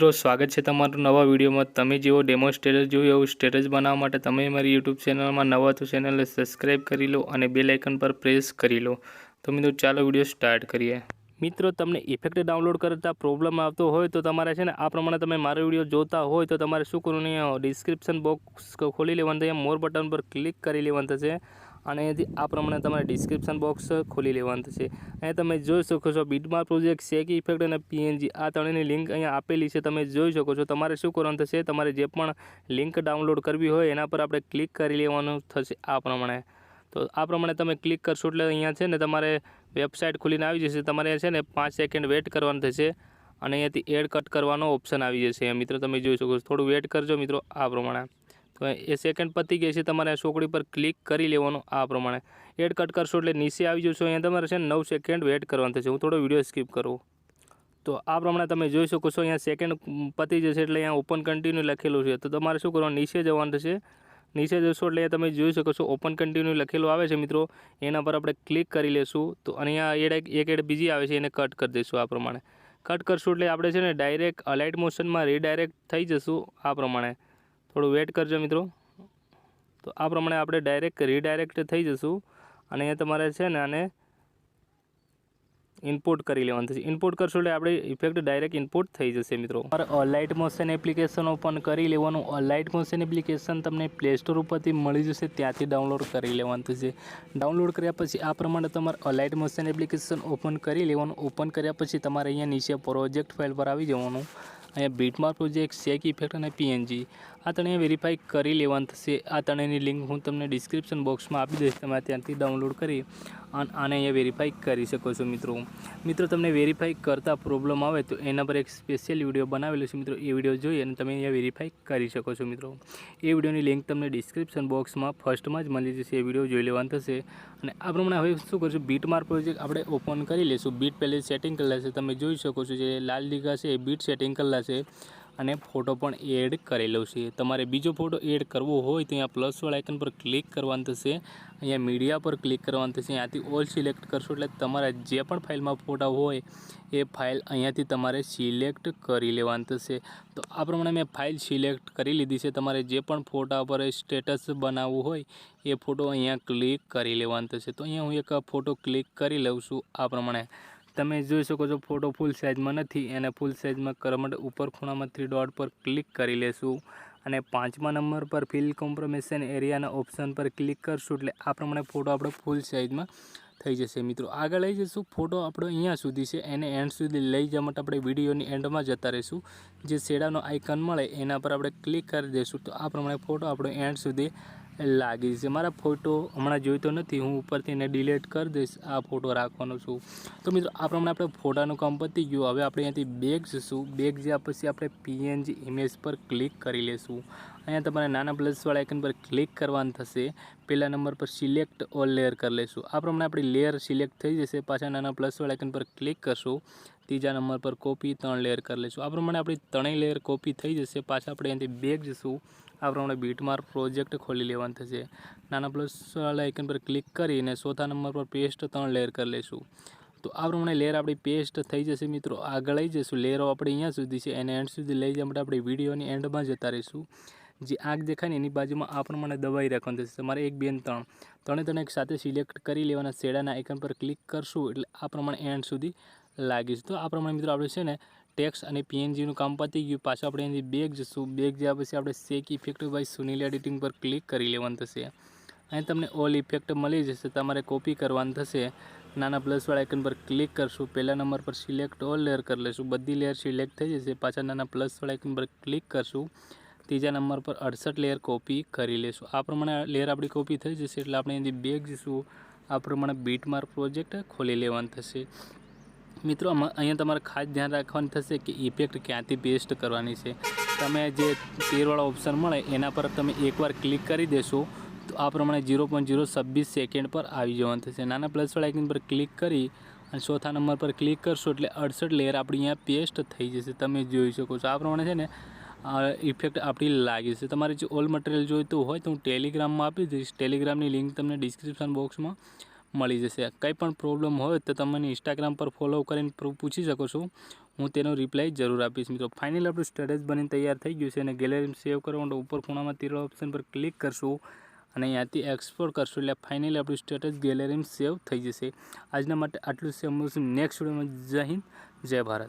મિત્રો, સ્વાગત છે તમારું નવા વિડીયોમાં. તમે જેવો ડેમો સ્ટેટસ જોયું, એવું સ્ટેટસ બનાવવા માટે તમે મારી યુટ્યુબ ચેનલમાં નવા તો ચેનલને સબસ્ક્રાઈબ કરી લો અને બેલ આઇકન પર પ્રેસ કરી લો. તો મિત્રો, ચાલો વીડિયો સ્ટાર્ટ કરીએ. મિત્રો, તમને ઇફેક્ટ ડાઉનલોડ કરતા પ્રોબ્લેમ આવતો હોય તો તમારે છે ને, આ પ્રમાણે તમે મારો વીડિયો જોતા હોય તો તમારે શું કરવું નહીં ડિસ્ક્રિપ્શન બોક્સ ખોલી લેવાનું થશે મોર બટન પર ક્લિક કરી લેવાનું થશે. અને અહીંયાથી આ પ્રમાણે તમારે ડિસ્ક્રિપ્શન બોક્સ ખોલી લેવાનું થશે. અહીંયા તમે જોઈ શકો છો બીટમાર પ્રોજેક્ટ શેક ઇફેક્ટ અને પીએનજી આ ત્રણેયની લિંક અહીંયા આપેલી છે. તમે જોઈ શકો છો તમારે શું કરવાનું થશે? તમારે જે પણ લિંક ડાઉનલોડ કરવી હોય એના પર આપણે ક્લિક કરી લેવાનું થશે આ પ્રમાણે. તો આ પ્રમાણે તમે ક્લિક કરશો એટલે અહીંયા છે ને તમારે વેબસાઇટ ખોલીને આવી જશે. તમારે છે ને પાંચ સેકન્ડ વેટ કરવાનું થશે અને અહીંયાથી એડ કટ કરવાનો ઓપ્શન આવી જશે. મિત્રો, તમે જોઈ શકો છો. થોડું વેટ કરજો મિત્રો આ પ્રમાણે. તો એ સેકન્ડ પતી ગઈ છે, તમારે ચોકડી પર ક્લિક કરી લેવાનું આ પ્રમાણે. એડ કટ કરશો એટલે નીચે આવી જશો, અહીંયા તમારે છે નવ સેકન્ડ વેટ કરવાનું થશે. હું થોડો વીડિયો સ્કીપ કરું. તો આ પ્રમાણે તમે જોઈ શકો છો, અહીંયા સેકન્ડ પતી જશે એટલે અહીંયા ઓપન કન્ટિન્યુ લખેલું છે. તો તમારે શું કરવાનું? નીચે જવાનું થશે. નીચે જશો એટલે તમે જોઈ શકો છો ઓપન કન્ટિન્યુ લખેલું આવે છે મિત્રો. એના પર આપણે ક્લિક કરી લેશું. તો અહીંયા એડ એક એડ બીજી આવે છે, એને કટ કરી દઈશું આ પ્રમાણે. કટ કરશું એટલે આપણે છે ને ડાયરેક્ટ અલાઇટ મોશનમાં રીડાયરેક્ટ થઈ જશું આ પ્રમાણે. થોડું વેટ કરજો મિત્રો. તો આ પ્રમાણે આપણે ડાયરેક્ટ રીડાયરેક્ટ થઈ જશું. અને અહીંયા તમારે છે ને આને ઇનપુટ કરી લેવાનું થશે. ઇનપુટ કરશો એટલે આપણે ઇફેક્ટ ડાયરેક્ટ ઇનપુટ થઈ જશે મિત્રો. તમારે લાઇટ મોશન એપ્લિકેશન ઓપન કરી લેવાનું. ઓનલાઇટ મોશન એપ્લિકેશન તમને પ્લે સ્ટોર ઉપરથી મળી જશે. ત્યાંથી ડાઉનલોડ કરી લેવાનું થશે. ડાઉનલોડ કર્યા પછી આ પ્રમાણે તમારે અલાઇટ મોશન એપ્લિકેશન ઓપન કરી લેવાનું. ઓપન કર્યા પછી તમારે અહીંયા નીચે પ્રોજેક્ટ ફાઇલ પર આવી જવાનું. અહીંયા બીટમાર પ્રોજેક્ટ શેક ઇફેક્ટ અને પીએનજી આ ત્રણેય વેરીફાઈ કરી લેવાનું થશે. આ ત્રણેયની લિંક હું તમને ડિસ્ક્રિપ્શન બોક્સમાં આપી દઈશ. તમે ત્યાંથી ડાઉનલોડ કરી અને આને અહીંયા વેરીફાઈ કરી શકો છો મિત્રો. મિત્રો, તમને વેરીફાઈ કરતા પ્રોબ્લેમ આવે તો એના પર એક સ્પેશિયલ વીડિયો બનાવેલો છે મિત્રો. એ વીડિયો જોઈ અને તમે અહીંયા વેરીફાઈ કરી શકો છો મિત્રો. એ વિડીયોની લિંક તમને ડિસ્ક્રિપ્શન બોક્સમાં ફર્સ્ટમાં જ મળી જશે. એ વીડિયો જોઈ લેવાનું થશે. અને આ પ્રમાણે હવે શું કરશું? બીટ માર્ક પ્રોજેક્ટ આપણે ઓપન કરી લઈશું. બીટ પહેલે સેટિંગ કરેલા છે. તમે જોઈ શકો છો જે લાલ લીગા છે એ બીટ સેટિંગ કરેલા છે. અને ફોટો પણ એડ કરેલો છે. તમારે બીજો ફોટો એડ કરવો હોય તો અહીંયા પ્લસવાળા આઇકન પર ક્લિક કરવાનું થશે. અહીંયા મીડિયા પર ક્લિક કરવાનું થશે. અહીંયાથી ઓલ સિલેક્ટ કરશો એટલે તમારા જે પણ ફાઇલમાં ફોટા હોય, એ ફાઇલ અહીંયાથી તમારે સિલેક્ટ કરી લેવાનું થશે. તો આ પ્રમાણે મેં ફાઇલ સિલેક્ટ કરી લીધી છે. તમારે જે પણ ફોટા પર સ્ટેટસ બનાવવું હોય, એ ફોટો અહીંયા ક્લિક કરી લેવાનું થશે. તો અહીંયા હું એક ફોટો ક્લિક કરી લઉં છું આ પ્રમાણે. તમે જોઈ શકો છો ફોટો ફૂલ સાઇઝમાં નથી. એને ફૂલ સાઇઝમાં કરવા માટે ઉપર ખૂણામાં થ્રી ડોટ પર ક્લિક કરી લેશું. અને પાંચમા નંબર પર ફિલ કોમ્પ્રોમેશન એરિયાના ઓપ્શન પર ક્લિક કરશું. એટલે આ પ્રમાણે ફોટો આપણો ફૂલ સાઇઝમાં થઈ જશે. મિત્રો, આગળ લઈ જઈશું. ફોટો આપણો અહીંયા સુધી છે. એને એન્ડ સુધી લઈ જવા માટે આપણે વિડીયોની એન્ડમાં જતા રહીશું. જે શેડાનો આઇકન મળે, એના પર આપણે ક્લિક કરી દઈશું. તો આ પ્રમાણે ફોટો આપણો એન્ડ સુધી લાગી છે. મારા ફોટો હમણાં જોઈતો નથી, હું ઉપરથી એને ડિલીટ કરી દઈશ, આ ફોટો રાખવાનો છું. તો મિત્રો, આ પ્રમાણે આપણે ફોટાનું કામ પતી ગયું. હવે આપણે અહીંયાથી બેગ જઈશું. બેગ જ્યાં પછી આપણે પીએનજી ઇમેજ પર ક્લિક કરી લઈશું અહીંયા તમારે નાના પ્લસવાળા આઇકન પર ક્લિક કરવાનું થશે. પહેલા નંબર પર સિલેક્ટ ઓલ લેયર કરી લઈશું. આ પ્રમાણે આપણી લેયર સિલેક્ટ થઈ જશે. પાછા નાના પ્લસવાળા આઇકન પર ક્લિક કરશું. ત્રીજા નંબર પર કોપી ત્રણ લેયર કરી લઈશું. આ પ્રમાણે આપણી ત્રણેય લેયર કોપી થઈ જશે. પાછા આપણે અહીંયાથી બેગ જઈશું આ પ્રમાણે બીટમાર્ક પ્રોજેક્ટ ખોલી લેવાનું થશે. નાના પ્લસવાળા આઇકન પર ક્લિક કરીને ચોથા નંબર પર પેસ્ટ ત્રણ લેયર કરી લઈશું. તો આ પ્રમાણે લેયર આપણી પેસ્ટ થઈ જશે મિત્રો. આગળ લઈ જઈશું લેયરો આપણે અહીંયા સુધી છે. એને એન્ડ સુધી લઈ જવા માટે આપણે વિડીયોની એન્ડમાં જતા રહીશું. જે આગ દેખાય ને એની બાજુમાં આ પ્રમાણે દબાઈ રાખવાનું થશે. તમારે એક, બેન, ત્રણ. ત્રણે ત્રણ એક સાથે સિલેક્ટ કરી લેવાના શેડાના આઇકન પર ક્લિક કરશું એટલે આ પ્રમાણે એન્ડ સુધી લાગીશ. તો આ પ્રમાણે મિત્રો આપણે છે ને ટેક્સ અને પીએનજીનું કામ પતી ગયું. પાછું આપણે એની બેગ જશું. બેગ જ્યાં પછી આપણે સેક ઇફેક્ટ બાય સુનિલ એડિટિંગ પર ક્લિક કરી લેવાનું થશે. અહીં તમને ઓલ ઇફેક્ટ મળી જશે. તમારે કોપી કરવાનું થશે. નાના પ્લસવાળા આઇકન પર ક્લિક કરશું. પહેલા નંબર પર સિલેક્ટ ઓલ લેયર કરી લઈશું. બધી લેયર સિલેક્ટ થઈ જશે. પાછા નાના પ્લસવાળા આઇકન પર ક્લિક કરશું. ત્રીજા નંબર પર અડસઠ લેયર કોપી કરી લેશું. આ પ્રમાણે લેયર આપણી કોપી થઈ જશે એટલે આપણે એની બેગ જઈશું આ પ્રમાણે બીટમાર્ક પ્રોજેક્ટ ખોલી લેવાનું થશે. મિત્રો અહીંયા તમારે ખાસ ધ્યાન રાખવાનું થશે કે ઇફેક્ટ ક્યાંથી પેસ્ટ કરવાની છે. તમે જે તેરવાળો ઓપ્શન મળે, એના પર તમે એકવાર ક્લિક કરી દેશો, તો આ પ્રમાણે ઝીરો પોઈન્ટ ઝીરો છવ્વીસ સેકન્ડ પર આવી જવાનું થશે. નાના પ્લસવાળા આઇકન પર ક્લિક કરી અને ચોથા નંબર પર ક્લિક કરશો એટલે અડસઠ લેયર આપણી અહીંયા પેસ્ટ થઈ જશે. તમે જોઈ શકો છો. આ પ્રમાણે છે ને ઇફેક્ટ આપણી લાગી છે. તમારે જે ઓલ મટીરિયલ જોઈતું હોય તો હું ટેલિગ્રામમાં આપી દઈશ. ટેલિગ્રામની લિંક તમને ડિસ્ક્રિપ્શન બોક્સમાં મળી જશે. કંઈ પણ પ્રોબ્લેમ હોય તો તમે ઇન્સ્ટાગ્રામ પર ફોલો કરીને પૂછી શકો છો. હું તેનો રિપ્લાય જરૂર આપીશ મિત્રો. ફાઇનલ આપણું સ્ટેટસ બનીને તૈયાર થઈ ગયું છે અને ગેલેરીમાં સેવ કરવા માટે ઉપર ખૂણામાં તીરો ઓપ્શન પર ક્લિક કરશું અને અહીંયાથી એક્સપોર્ટ કરશું. એટલે ફાઇનલી આપણું સ્ટેટસ ગેલેરીમાં સેવ થઈ જશે. આજના માટે આટલું સેવ મળશું નેક્સ્ટ વિડીયોમાં જય હિન્દ, જય ભારત.